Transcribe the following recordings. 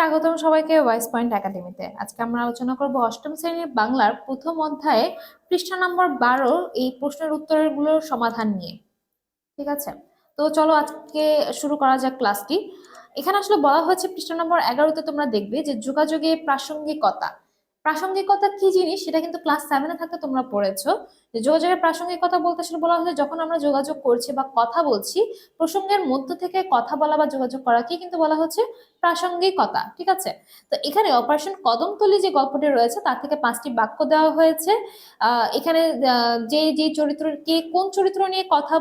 স্বাগতম সবাইকে wise point একাডেমিতে আজকে আমরা আলোচনা করব অষ্টম শ্রেণির বাংলার প্রথম অধ্যায়ে পৃষ্ঠা নম্বর বারো এই প্রশ্নের উত্তরগুলোর সমাধান নিয়ে। ঠিক আছে? তো চলো আজকে শুরু করা যাক ক্লাসটি। এখানে আসলে বলা হয়েছে পৃষ্ঠা নম্বর এগারোতে তোমরা দেখবে যে যোগাযোগে প্রাসঙ্গিকতা। প্রাসঙ্গিকতা কি জিনিস সেটা কিন্তু ক্লাস সেভেনে থাকতে তোমরা পড়েছো। যে যোগাযোগের প্রাসঙ্গিকতা বলতে আসলে বলা হয়েছে, যখন আমরা যোগাযোগ করছি বা কথা বলছি, প্রসঙ্গের মধ্য থেকে কথা বলা বা যোগাযোগ করাকে কিন্তু বলা হচ্ছে প্রাসঙ্গিকতা, ঠিক আছে? তো এখানে অপারেশন কদমতলি যে গল্পটি রয়েছে, তার থেকে পাঁচটি বাক্য দেওয়া হয়েছে। এখানে যে যে চরিত্র, কে কোন চরিত্র নিয়ে কথা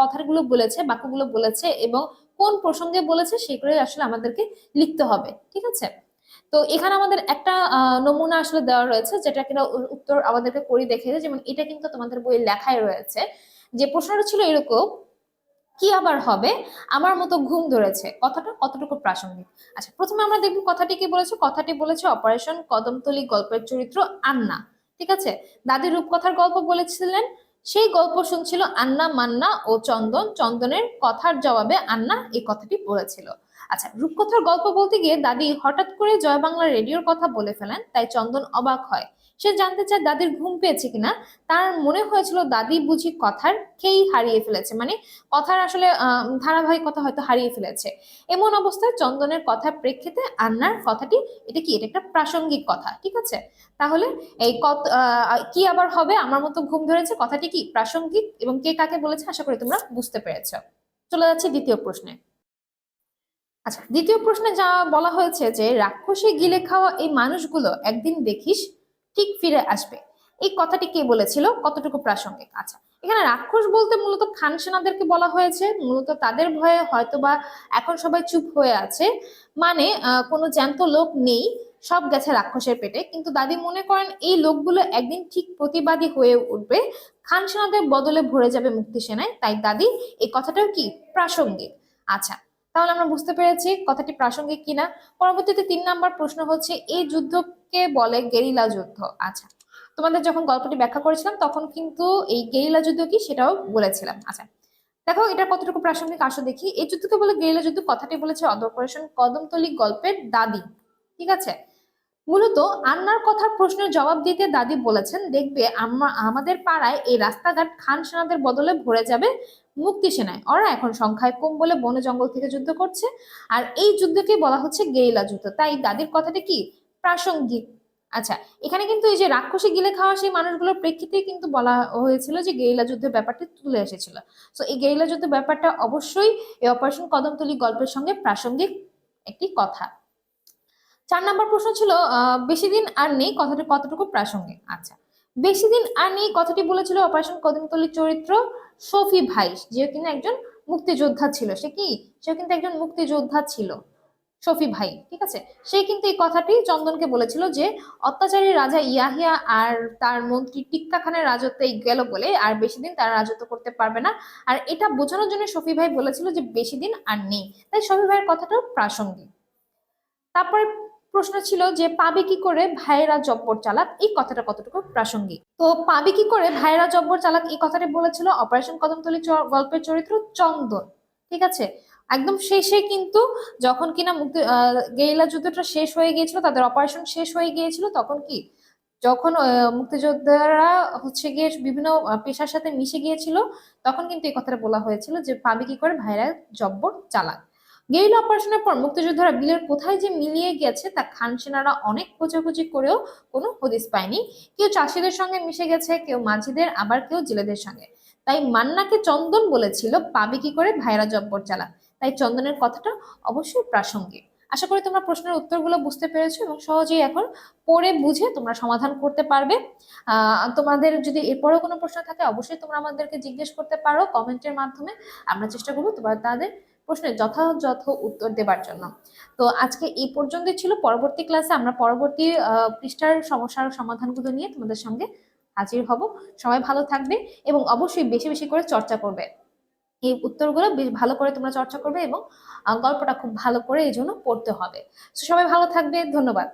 কথাগুলো বলেছে, বাক্যগুলো বলেছে এবং কোন প্রসঙ্গে বলেছে, সেগুলোই আসলে আমাদেরকে লিখতে হবে, ঠিক আছে? তো এখানে আমাদের একটা নমুনা আসলে দেওয়া রয়েছে যেটা কিনা উত্তর আমাদেরকে করে দেখেছে যেমন এটা কিন্তু তোমাদের বইয়ে লেখাই রয়েছে যে প্রশ্নটা ছিল এরকম, কি আবার হবে? আমার মতো ঘুম ধরেছে। কথাটা কতটুকু প্রাসঙ্গিক? আচ্ছা প্রথমে আমরা দেখব কথাটি কি বলেছে? কথাটি বলেছে অপারেশন কদমতলি গল্পের চরিত্র আন্না। ঠিক আছে? দাদি রূপকথার গল্প বলেছিলেন। সেই গল্প শুনছিল আন্না মান্না ও চন্দন। চন্দনের কথার জবাবে আন্না এই কথাটি বলেছিল। আচ্ছা রূপকথার গল্প বলতে গিয়ে দাদি হঠাৎ করে জয় বাংলা রেডিওর কথা বলে ফেলেন, তাই চন্দন অবাক হয়। সে জানতে চায় দাদির ঘুম পেয়েছে কিনা। তার মনে হয়েছিল দাদি বুঝি কথার খেই হারিয়ে ফেলেছে মানে কথার আসলে ধারাবাহিকতা হয়তো হারিয়ে ফেলেছে। এমন অবস্থায় চন্দনের কথার প্রেক্ষিতে আন্নার কথাটি, এটা কি, এটা একটা প্রাসঙ্গিক কথা, ঠিক আছে? তাহলে এই কত কি আবার হবে? আমার মতো ঘুম ধরেছে, কথাটি কি প্রাসঙ্গিক এবং কে কাকে বলেছে? আশা করি তোমরা বুঝতে পেরেছ। চলে যাচ্ছে দ্বিতীয় প্রশ্নে। আচ্ছা দ্বিতীয় প্রশ্নে যা বলা হয়েছে যে রাক্ষসে গিলে খাওয়া এই মানুষগুলো একদিন দেখিস ঠিক ফিরে আসবে। এই কথাটি কে বলেছিল? কতটুকু প্রাসঙ্গিক? আচ্ছা এখানে রাক্ষস বলতে মূলত খান সেনাদেরকে বলা হয়েছে। মূলত তাদের ভয়ে হয়তোবা এখন সবাই চুপ হয়ে আছে। মানে কোনো জ্যান্ত লোক নেই, সব গেছে রাক্ষসের পেটে। কিন্তু দাদি মনে করেন এই লোকগুলো একদিন ঠিক প্রতিবাদী হয়ে উঠবে। খান সেনাদের বদলে ভরে যাবে মুক্তি সেনায় তাই দাদি, এই কথাটাও কি প্রাসঙ্গিক? আচ্ছা তাহলে আমরা বুঝতে পেরেছি কথাটি প্রাসঙ্গিক কিনা। পরবর্তীতে তিন নাম্বার প্রশ্ন হচ্ছে, এই যুদ্ধকে বলে গেরিলা যুদ্ধ। আচ্ছা তোমাদের যখন গল্পটি ব্যাখ্যা করেছিলাম, তখন কিন্তু এই গেরিলা যুদ্ধ কি সেটাও বলেছিলাম। আচ্ছা দেখো এটা কতটুকু প্রাসঙ্গিক আসো দেখি। এই যুদ্ধকে বলে গেরিলা যুদ্ধ কথাটি বলেছে অপারেশন কদমতলি গল্পের দাদি। ঠিক আছে? মূলত আন্নার কথার প্রশ্নের জবাব দিতে দাদি বলেছেন, দেখবে আমরা আমাদের পাড়ায় এই রাস্তাঘাট খান সেনাদের বদলে ভরে যাবে। মুক্তি সেনায় ওরা এখন সংখ্যায় কম বলে বনে জঙ্গল থেকে যুদ্ধ করছে। আর এই যুদ্ধকে বলা হচ্ছে গেরিলা যুদ্ধ। তাই দাদির কথাটা কি? প্রাসঙ্গিক। আচ্ছা এখানে কিন্তু এই যে রাক্ষসী গিলে খাওয়া সেই মানুষগুলোর প্রেক্ষিতে কিন্তু বলা হয়েছিল যে গেরিলা যুদ্ধের ব্যাপারটি তুলে এসেছিল। সো এই গেরিলা যুদ্ধের ব্যাপারটা অবশ্যই এই অপারেশন কদমতলি গল্পের সঙ্গে প্রাসঙ্গিক একটি কথা। চার নম্বর প্রশ্ন ছিল বেশি দিন আর নেই কথাটি কতটুকু প্রাসঙ্গিক? আচ্ছা বেশি দিন আর নেই কথাটি বলেছিল অপারেশন কদমতলির চরিত্র সফি ভাই, যে কিনা একজন মুক্তিযোদ্ধা ছিল। সে কি? সে কিন্তু একজন মুক্তিযোদ্ধা ছিল, সফি ভাই, ঠিক আছে? সে কিন্তু এই কথাটি চন্দনকে বলেছিল যে, অত্যাচারী রাজা ইয়াহিয়া আর তার মন্ত্রী টিক্কা খানের রাজত্বে গেল বলে আর বেশি দিন তারা রাজত্ব করতে পারবে না। আর এটা বোঝানোর জন্য সফি ভাই বলেছিল যে, বেশি দিন আর নেই। তাই সফি ভাইয়ের কথাটাও প্রাসঙ্গিক। তারপরে প্রশ্ন ছিল যে, পাবে কি করে ভাইয়েরা জব্বর চালাক? এই কথাটা কতটুকু প্রাসঙ্গিক? তো পাবে কি করে ভাইয়েরা জব্বর চালাক? এই কথাটা বলেছিল অপারেশন কদমতলি গল্পের চরিত্র চন্দন। ঠিক আছে? একদম শেষে কিন্তু যখন কিনা মুক্তি গেরিলা যুদ্ধটা শেষ হয়ে গিয়েছিল, তাদের অপারেশন শেষ হয়ে গিয়েছিল, তখন কি? যখন মুক্তিযোদ্ধারা হচ্ছে গিয়ে বিভিন্ন পেশার সাথে মিশে গিয়েছিল, তখন কিন্তু এই কথাটা বলা হয়েছিল যে, পাবে কি করে ভাইরা জব্বর চালাক? গেরিলা অপারেশনের পর মুক্তিযোদ্ধারা বিলের কোথায় যে মিলিয়ে গেছে তা খান সেনারা অনেক খোঁজাখুঁজি করেও কোনো হদিস পায়নি। কেউ চাষিদের সঙ্গে মিশে গেছে, কেউ মাঝিদের, আবার কেউ জেলেদের সঙ্গে। তাই মান্নাকে চন্দন বলেছিল, পাবে কি করে? ভাইরা জব্বর চালা তাই চন্দনের কথাটা অবশ্যই প্রাসঙ্গিক। আশা করি তোমরা প্রশ্নের উত্তরগুলো বুঝতে পেরেছ এবং সহজেই এখন পড়ে বুঝে তোমরা সমাধান করতে পারবে। তোমাদের যদি এরপরেও কোনো প্রশ্ন থাকে, অবশ্যই তোমরা আমাদেরকে জিজ্ঞেস করতে পারো কমেন্টের মাধ্যমে। আমরা চেষ্টা করব তোমার তাদের প্রশ্নের যথাযথ উত্তর দেবার জন্য। তো আজকে এই পর্যন্তই ছিল। পরবর্তী ক্লাসে আমরা পরবর্তী পৃষ্ঠার সমস্যার সমাধানগুলো নিয়ে তোমাদের সঙ্গে হাজির হব। সবাই ভালো থাকবে এবং অবশ্যই বেশি বেশি করে চর্চা করবে। এই উত্তরগুলো বেশ ভালো করে তোমরা চর্চা করবে এবং গল্পটা খুব ভালো করে এই জন্য পড়তে হবে। সবাই ভালো থাকবে। ধন্যবাদ।